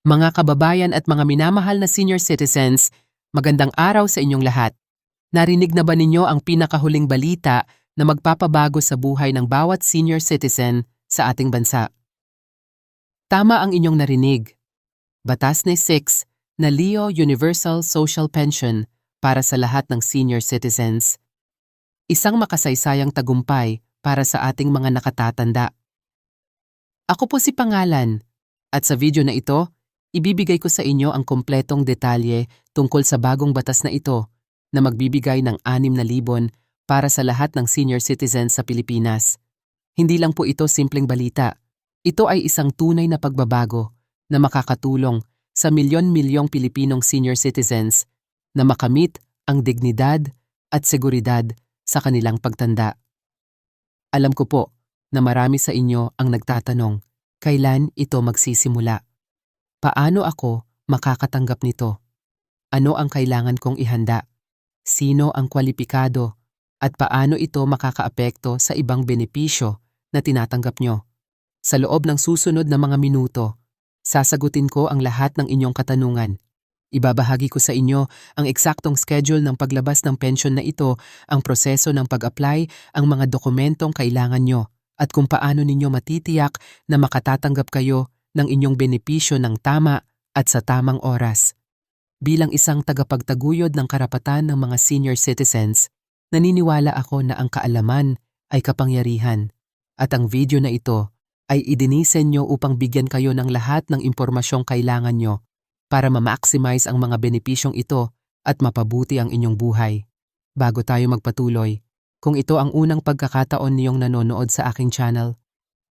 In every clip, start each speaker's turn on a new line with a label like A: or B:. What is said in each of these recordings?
A: Mga kababayan at mga minamahal na senior citizens, magandang araw sa inyong lahat. Narinig na ba ninyo ang pinakahuling balita na magpapabago sa buhay ng bawat senior citizen sa ating bansa? Tama ang inyong narinig. Batas ni 6 na Leo Universal Social Pension para sa lahat ng senior citizens. Isang makasaysayang tagumpay para sa ating mga nakatatanda. Ako po si Pangalan at sa video na ito, ibibigay ko sa inyo ang kompletong detalye tungkol sa bagong batas na ito na magbibigay ng 6,000 para sa lahat ng senior citizens sa Pilipinas. Hindi lang po ito simpleng balita. Ito ay isang tunay na pagbabago na makakatulong sa milyon-milyong Pilipinong senior citizens na makamit ang dignidad at seguridad sa kanilang pagtanda. Alam ko po na marami sa inyo ang nagtatanong, kailan ito magsisimula? Paano ako makakatanggap nito? Ano ang kailangan kong ihanda? Sino ang kwalipikado? At paano ito makakaapekto sa ibang benepisyo na tinatanggap nyo? Sa loob ng susunod na mga minuto, sasagutin ko ang lahat ng inyong katanungan. Ibabahagi ko sa inyo ang eksaktong schedule ng paglabas ng pension na ito, ang proseso ng pag-apply, ang mga dokumentong kailangan nyo, at kung paano ninyo matitiyak na makatatanggap kayo ng inyong benepisyo ng tama at sa tamang oras. Bilang isang tagapagtaguyod ng karapatan ng mga senior citizens, naniniwala ako na ang kaalaman ay kapangyarihan at ang video na ito ay idinisen nyo upang bigyan kayo ng lahat ng impormasyong kailangan nyo para ma-maximize ang mga benepisyong ito at mapabuti ang inyong buhay. Bago tayo magpatuloy, kung ito ang unang pagkakataon niyong nanonood sa aking channel,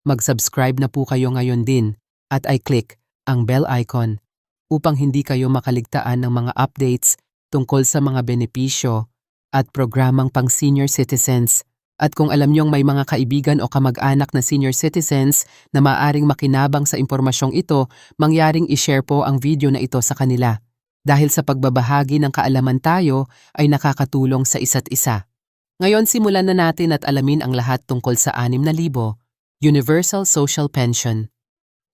A: mag-subscribe na po kayo ngayon din at i-click ang bell icon upang hindi kayo makaligtaan ng mga updates tungkol sa mga benepisyo at programang pang senior citizens at kung alam niyong may mga kaibigan o kamag-anak na senior citizens na maaring makinabang sa impormasyong ito, mangyaring ishare po ang video na ito sa kanila. Dahil sa pagbabahagi ng kaalaman tayo ay nakakatulong sa isa't isa. Ngayon simulan na natin at alamin ang lahat tungkol sa 6,000 Universal Social Pension.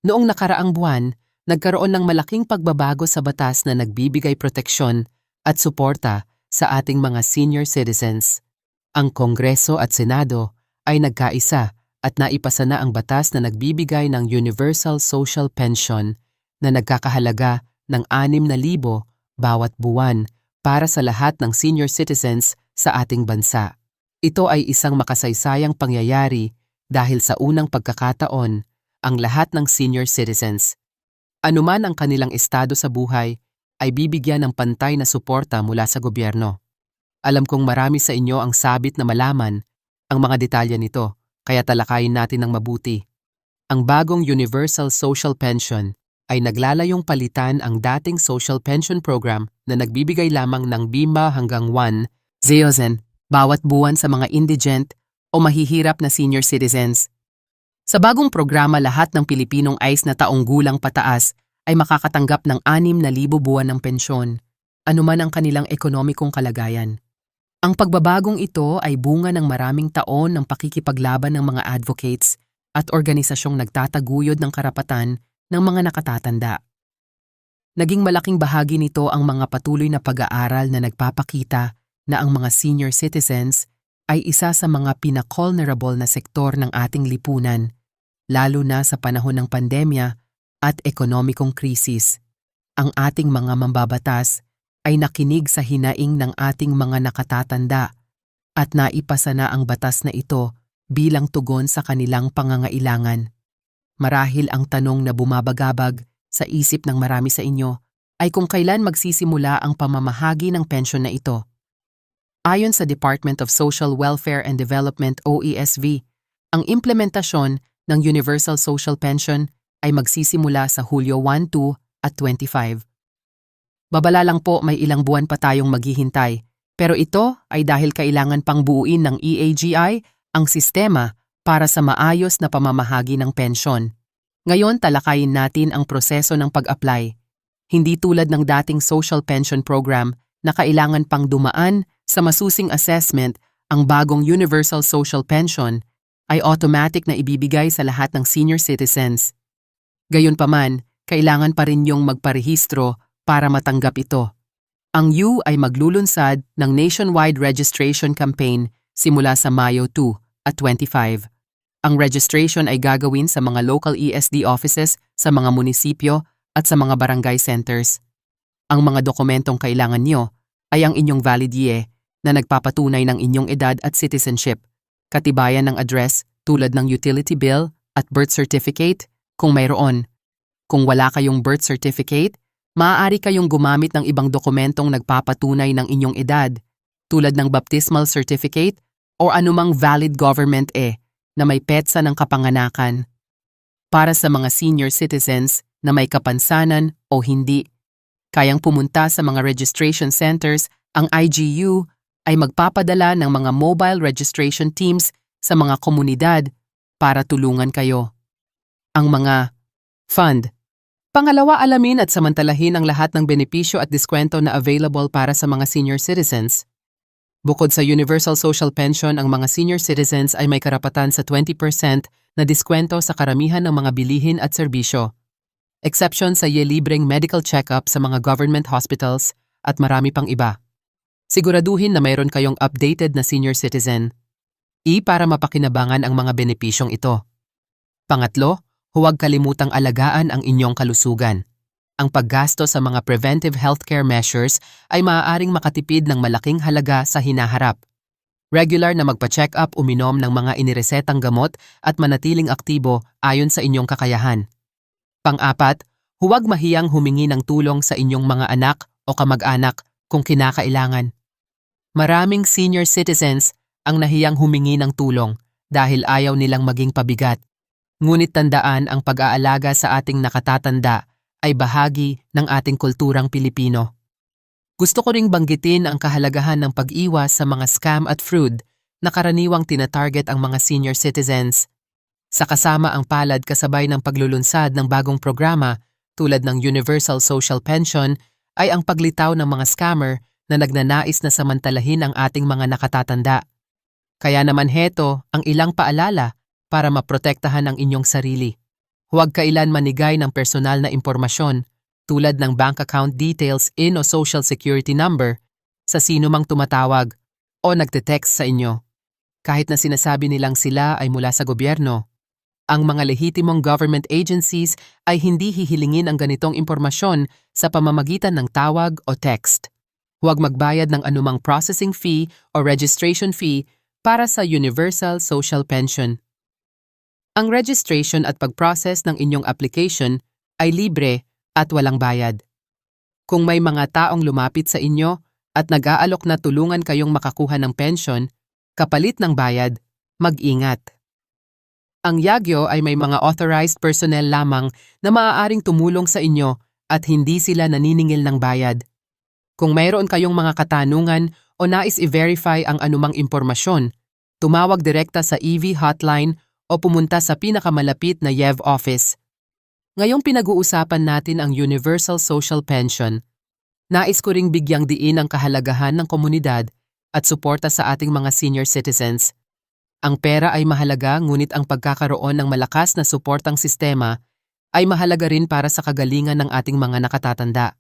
A: Noong nakaraang buwan, nagkaroon ng malaking pagbabago sa batas na nagbibigay proteksyon at suporta sa ating mga senior citizens. Ang Kongreso at Senado ay nagkaisa at naipasa na ang batas na nagbibigay ng Universal Social Pension na nagkakahalaga ng 6,000 bawat buwan para sa lahat ng senior citizens sa ating bansa. Ito ay isang makasaysayang pangyayari dahil sa unang pagkakataon ang lahat ng senior citizens. Anuman ang kanilang estado sa buhay ay bibigyan ng pantay na suporta mula sa gobyerno. Alam kong marami sa inyo ang sabit na malaman ang mga detalye nito, kaya talakayin natin ng mabuti. Ang bagong Universal Social Pension ay naglalayong palitan ang dating social pension program na nagbibigay lamang ng bima hanggang 1 zeozen bawat buwan sa mga indigent o mahihirap na senior citizens. Sa bagong programa lahat ng Pilipinong ICE na taong gulang pataas ay makakatanggap ng 6,000 buwan ng pensyon, anuman ang kanilang ekonomikong kalagayan. Ang pagbabagong ito ay bunga ng maraming taon ng pakikipaglaban ng mga advocates at organisasyong nagtataguyod ng karapatan ng mga nakatatanda. Naging malaking bahagi nito ang mga patuloy na pag-aaral na nagpapakita na ang mga senior citizens ay isa sa mga pinaka-vulnerable na sektor ng ating lipunan, lalo na sa panahon ng pandemya at ekonomikong krisis. Ang ating mga mambabatas ay nakinig sa hinaing ng ating mga nakatatanda at naipasa na ang batas na ito bilang tugon sa kanilang pangangailangan. Marahil ang tanong na bumabagabag sa isip ng marami sa inyo ay kung kailan magsisimula ang pamamahagi ng pensyon na ito. Ayon sa Department of Social Welfare and Development OESV, ang implementasyon ng Universal Social Pension ay magsisimula sa Hulyo 1, 2 at 25. Babala lang po may ilang buwan pa tayong maghihintay. Pero ito ay dahil kailangan pang buuin ng EAGI ang sistema para sa maayos na pamamahagi ng pensyon. Ngayon talakayin natin ang proseso ng pag-apply. Hindi tulad ng dating social pension program na kailangan pang dumaan sa masusing assessment, ang bagong Universal Social Pension ay automatic na ibibigay sa lahat ng senior citizens. Gayunpaman, kailangan pa rin yung magparehistro para matanggap ito. Ang U ay maglulunsad ng nationwide registration campaign simula sa Mayo 2 at 25. Ang registration ay gagawin sa mga local ESD offices sa mga munisipyo at sa mga barangay centers. Ang mga dokumentong kailangan nyo ay ang inyong valid YE na nagpapatunay ng inyong edad at citizenship, katibayan ng address tulad ng utility bill at birth certificate kung mayroon. Kung wala kayong birth certificate, maaari kayong gumamit ng ibang dokumentong nagpapatunay ng inyong edad, tulad ng baptismal certificate o anumang valid government E na may petsa ng kapanganakan. Para sa mga senior citizens na may kapansanan o hindi, kayang pumunta sa mga registration centers, ang IGU ay magpapadala ng mga mobile registration teams sa mga komunidad para tulungan kayo. Ang mga fund. Pangalawa, alamin at samantalahin ang lahat ng benepisyo at diskwento na available para sa mga senior citizens. Bukod sa Universal Social Pension, ang mga senior citizens ay may karapatan sa 20% na diskwento sa karamihan ng mga bilihin at serbisyo. Exception sa libreng medical check-up sa mga government hospitals at marami pang iba. Siguraduhin na mayroon kayong updated na senior citizen. I para mapakinabangan ang mga benepisyong ito. Pangatlo, huwag kalimutang alagaan ang inyong kalusugan. Ang paggasto sa mga preventive healthcare measures ay maaaring makatipid ng malaking halaga sa hinaharap. Regular na magpa-check up uminom ng mga iniresetang gamot at manatiling aktibo ayon sa inyong kakayahan. Pang-apat, huwag mahiyang humingi ng tulong sa inyong mga anak o kamag-anak kung kinakailangan. Maraming senior citizens ang nahiyang humingi ng tulong dahil ayaw nilang maging pabigat. Ngunit tandaan ang pag-aalaga sa ating nakatatanda ay bahagi ng ating kulturang Pilipino. Gusto ko ring banggitin ang kahalagahan ng pag-iwas sa mga scam at fraud na karaniwang tinatarget ang mga senior citizens. Sa kasama ang palad kasabay ng paglulunsad ng bagong programa tulad ng Universal Social Pension ay ang paglitaw ng mga scammer na nagnanais na samantalahin ang ating mga nakatatanda. Kaya naman heto ang ilang paalala para maprotektahan ang inyong sarili. Huwag kailan manigay ng personal na impormasyon tulad ng bank account details in o social security number sa sino mang tumatawag o nagte-text sa inyo. Kahit na sinasabi nilang sila ay mula sa gobyerno, ang mga lehitimong government agencies ay hindi hihilingin ang ganitong impormasyon sa pamamagitan ng tawag o text. Huwag magbayad ng anumang processing fee o registration fee para sa Universal Social Pension. Ang registration at pag-process ng inyong application ay libre at walang bayad. Kung may mga taong lumapit sa inyo at nag-aalok na tulungan kayong makakuha ng pension, kapalit ng bayad, mag-ingat. Ang Yagyo ay may mga authorized personnel lamang na maaaring tumulong sa inyo at hindi sila naniningil ng bayad. Kung mayroon kayong mga katanungan o nais i-verify ang anumang impormasyon, tumawag direkta sa EV hotline o pumunta sa pinakamalapit na YEV office. Ngayong pinag-uusapan natin ang Universal Social Pension, nais ko ring bigyang diin ang kahalagahan ng komunidad at suporta sa ating mga senior citizens. Ang pera ay mahalaga ngunit ang pagkakaroon ng malakas na suportang sistema ay mahalaga rin para sa kagalingan ng ating mga nakatatanda.